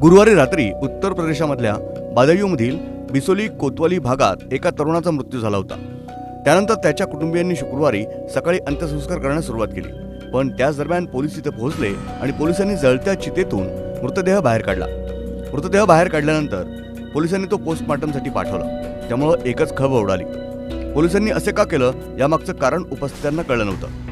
गुरुवारी रात्री उत्तर प्रदेशामधल्या बादायूमधील बिसोली कोतवाली भागात एका तरुणाचा मृत्यू झाला होता. त्यानंतर त्याच्या कुटुंबियांनी शुक्रवारी सकाळी अंत्यसंस्कार करण्यास सुरुवात केली. पण त्याच दरम्यान पोलीस तिथे पोहोचले आणि पोलिसांनी जळत्या चितेतून मृतदेह बाहेर काढला. मृतदेह बाहेर काढल्यानंतर पोलिसांनी तो पोस्टमॉर्टमसाठी पाठवला. त्यामुळं एकच खब उडाली. पोलिसांनी असे का केलं यामागचं कारण उपस्थितांना कळलं नव्हतं.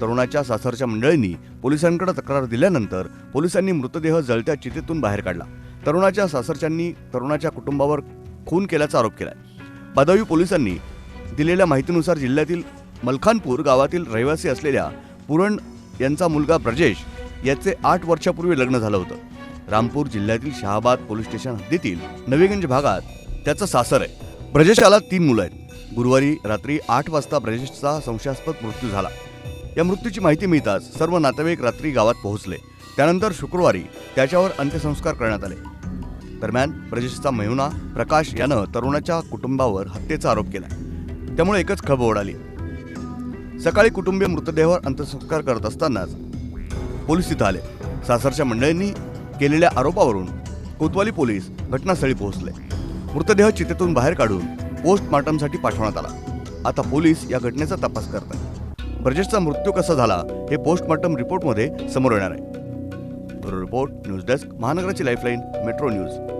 तरुणाच्या सासरच्या मंडळींनी पोलिसांकडे तक्रार दिल्यानंतर पोलिसांनी मृतदेह जळत्या चितेतून बाहेर काढला. तरुणाच्या सासरच्यांनी तरुणाच्या कुटुंबावर खून केल्याचा आरोप केलाय. बदावी पोलिसांनी दिलेल्या माहितीनुसार जिल्ह्यातील मलखानपूर गावातील रहिवासी असलेल्या पुरण यांचा मुलगा ब्रजेश याचे आठ वर्षापूर्वी लग्न झालं होतं. रामपूर जिल्ह्यातील शहाबाद पोलीस स्टेशन हद्दीतील नवीगंज भागात त्याचं सासर आहे. ब्रजेशाला तीन मुलं आहेत. गुरुवारी रात्री आठ वाजता ब्रजेशचा संशयास्पद मृत्यू झाला. या मृत्यूची माहिती मिळताच सर्व नातेवाईक रात्री गावात पोहोचले. त्यानंतर शुक्रवारी त्याच्यावर अंत्यसंस्कार करण्यात आले. दरम्यान ब्रजेशचा मयुना प्रकाश यानं तरुणाच्या कुटुंबावर हत्येचा आरोप केला त्यामुळे एकच खब उडाली. सकाळी कुटुंबीय मृतदेहावर अंत्यसंस्कार करत असतानाच पोलीस तिथं आले. सासरच्या मंडळींनी केलेल्या आरोपावरून कोतवाली पोलीस घटनास्थळी पोहोचले. मृतदेह चितेतून बाहेर काढून पोस्टमार्टमसाठी पाठवण्यात आला. आता पोलीस या घटनेचा तपास करतात ब्रजेशचा मृत्यू कसा झाला हे पोस्टमॉर्टम रिपोर्टमध्ये समोर येणार आहे. रिपोर्ट न्यूज डेस्क महानगराची लाईफलाईन मेट्रो न्यूज.